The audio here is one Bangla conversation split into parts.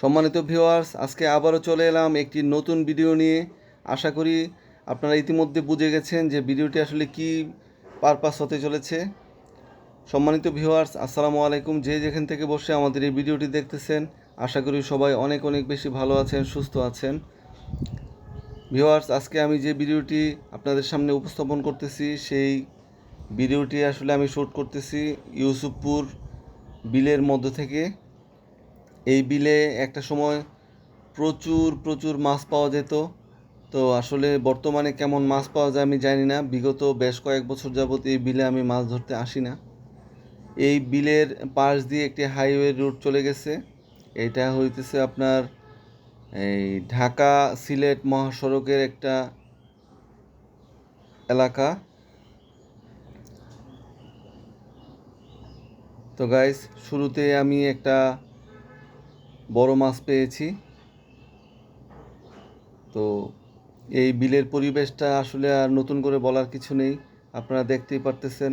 সম্মানিত ভিউয়ার্স, আজকে আবারও চলে এলাম একটি নতুন ভিডিও নিয়ে। আশা করি আপনারা ইতিমধ্যে বুঝে গেছেন যে ভিডিওটি আসলে কি পারপাস হতে চলেছে। সম্মানিত ভিউয়ার্স, আসসালামু আলাইকুম। যে যেখান থেকে বসে আমাদের এই ভিডিওটি দেখতেছেন, আশা করি সবাই অনেক অনেক বেশি ভালো আছেন, সুস্থ আছেন। ভিউয়ার্স, আজকে আমি যে ভিডিওটি আপনাদের সামনে উপস্থাপন করতেছি, সেই ভিডিওটি আসলে আমি শ্যুট করতেছি ইউসুফপুর বিলের মধ্য থেকে। এই বিলে একটা সময় প্রচুর প্রচুর মাছ পাওয়া যেত। তো আসলে বর্তমানে কেমন মাছ পাওয়া যায় আমি জানি না। বিগত বেশ কয়েক বছর যাবত এই বিলে আমি মাছ ধরতে আসি না। এই বিলের পাশ দিয়ে একটি হাইওয়ে রুট চলে গেছে। এটা হইতেছে আপনার এই ঢাকা সিলেট মহাসড়কের একটা এলাকা। তো গাইস শুরুতে আমি একটা বড় মাছ পেয়েছি। তো এই বিলের পরিবেশটা আসলে আর নতুন করে বলার কিছু নেই। আপনারা দেখতেই পারতেছেন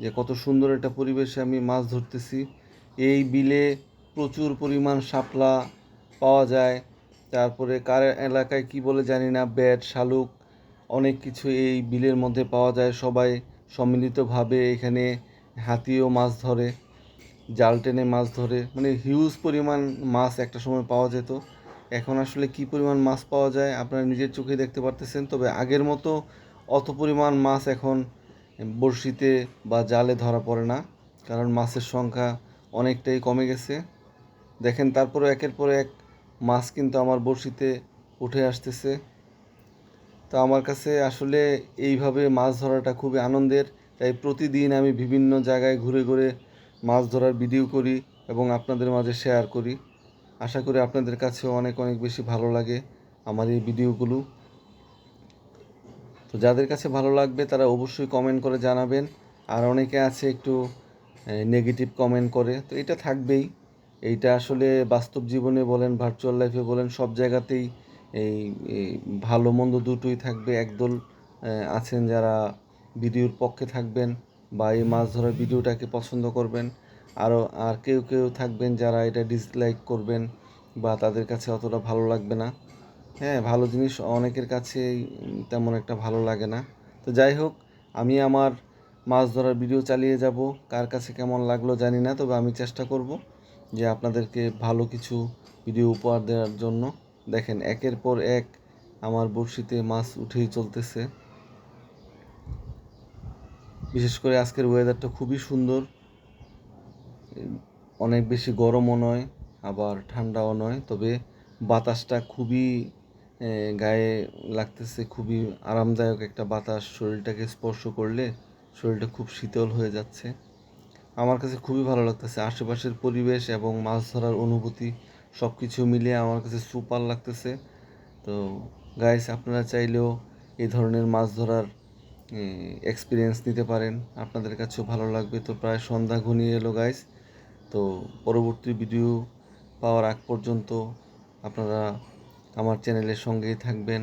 যে কত সুন্দর একটা পরিবেশে আমি মাছ ধরতেছি। এই বিলে প্রচুর পরিমাণ শাপলা পাওয়া যায়। তারপরে কার এলাকায় কি বলে জানি না, ব্যাট, শালুক, অনেক কিছু এই বিলের মধ্যে পাওয়া যায়। সবাই সম্মিলিতভাবে এখানে হাতিও মাছ ধরে। জাল টেনে মাছ ধরে মানে হিউজ পরিমাণ মাছ একটা সময় পাওয়া যেত। এখন আসলে কি পরিমাণ মাছ পাওয়া যায় আপনারা নিজের চোখে দেখতে পারতেছেন, তবে আগের মতো অত পরিমাণ মাছ এখন বড়শিতে বা জালে ধরা পড়ে না, কারণ মাছের সংখ্যা অনেকটাই কমে গেছে। দেখেন তারপরে একের পর এক মাছ কিন্তু আমার বড়শিতে উঠে আসতেছে। তো আমার কাছে আসলে এইভাবে মাছ ধরাটা খুবই আনন্দের, তাই প্রতিদিন আমি বিভিন্ন জায়গায় ঘুরে ঘুরে মাছ ধরার ভিডিও করি এবং আপনাদের মাঝে শেয়ার করি। আশা করি আপনাদের কাছেও অনেক অনেক বেশি ভালো লাগে আমার এই ভিডিওগুলো। তো যাদের কাছে ভালো লাগবে তারা অবশ্যই কমেন্ট করে জানাবেন। আর অনেকে আছে একটু নেগেটিভ কমেন্ট করে। তো এটা থাকবেই। এইটা আসলে বাস্তব জীবনে বলেন ভার্চুয়াল লাইফে বলেন, সব জায়গাতেই এই ভালো মন্দ দুটোই থাকবে। একদল আছেন যারা ভিডিওর পক্ষে থাকবেন। বা এই মাছ ধরার ভিডিওটাকে পছন্দ করবেন। আরও আর কেউ কেউ থাকবেন যারা এটা ডিসলাইক করবেন বা তাদের কাছে অতটা ভালো লাগবে না। হ্যাঁ ভালো জিনিস অনেকের কাছেই তেমন একটা ভালো লাগে না। তো যাই হোক, আমি আমার মাছ ধরার ভিডিও চালিয়ে যাব। কার কাছে কেমন লাগল জানি না, তবে আমি চেষ্টা করব যে আপনাদেরকে ভালো কিছু ভিডিও উপহার দেওয়ার জন্য। দেখেন, একের পর এক আমার বড়শিতে মাছ উঠেই চলতেছে। বিশেষ করে আজকের ওয়েদারটা খুবই সুন্দর। অনেক বেশি গরমও নয়, আবার ঠান্ডাও নয়, তবে বাতাসটা খুবই গায়ে লাগতেছে, খুবই আরামদায়ক একটা বাতাস। শরীরটাকে স্পর্শ করলে শরীরটা খুব শীতল হয়ে যাচ্ছে। আমার কাছে খুবই ভালো লাগতেছে। আশেপাশের পরিবেশ এবং মাছ ধরার অনুভূতি সব কিছু মিলিয়ে আমার কাছে সুপার লাগতেছে। তো গাইস আপনারা চাইলেও এই ধরনের মাছ ধরার এক্সপিরিয়েন্স নিতে পারেন। আপনাদের কাছেও ভালো লাগবে। তো প্রায় সন্ধ্যা ঘনিয়ে এলো গাইস তো পরবর্তী ভিডিও পাওয়ার আগ পর্যন্ত আপনারা আমার চ্যানেলের সঙ্গেই থাকবেন।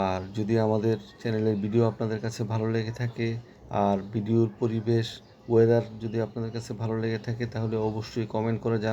আর যদি আমাদের চ্যানেলের ভিডিও আপনাদের কাছে ভালো লেগে থাকে, আর ভিডিওর পরিবেশ ওয়েদার যদি আপনাদের কাছে ভালো লেগে থাকে, তাহলে অবশ্যই কমেন্ট করে জান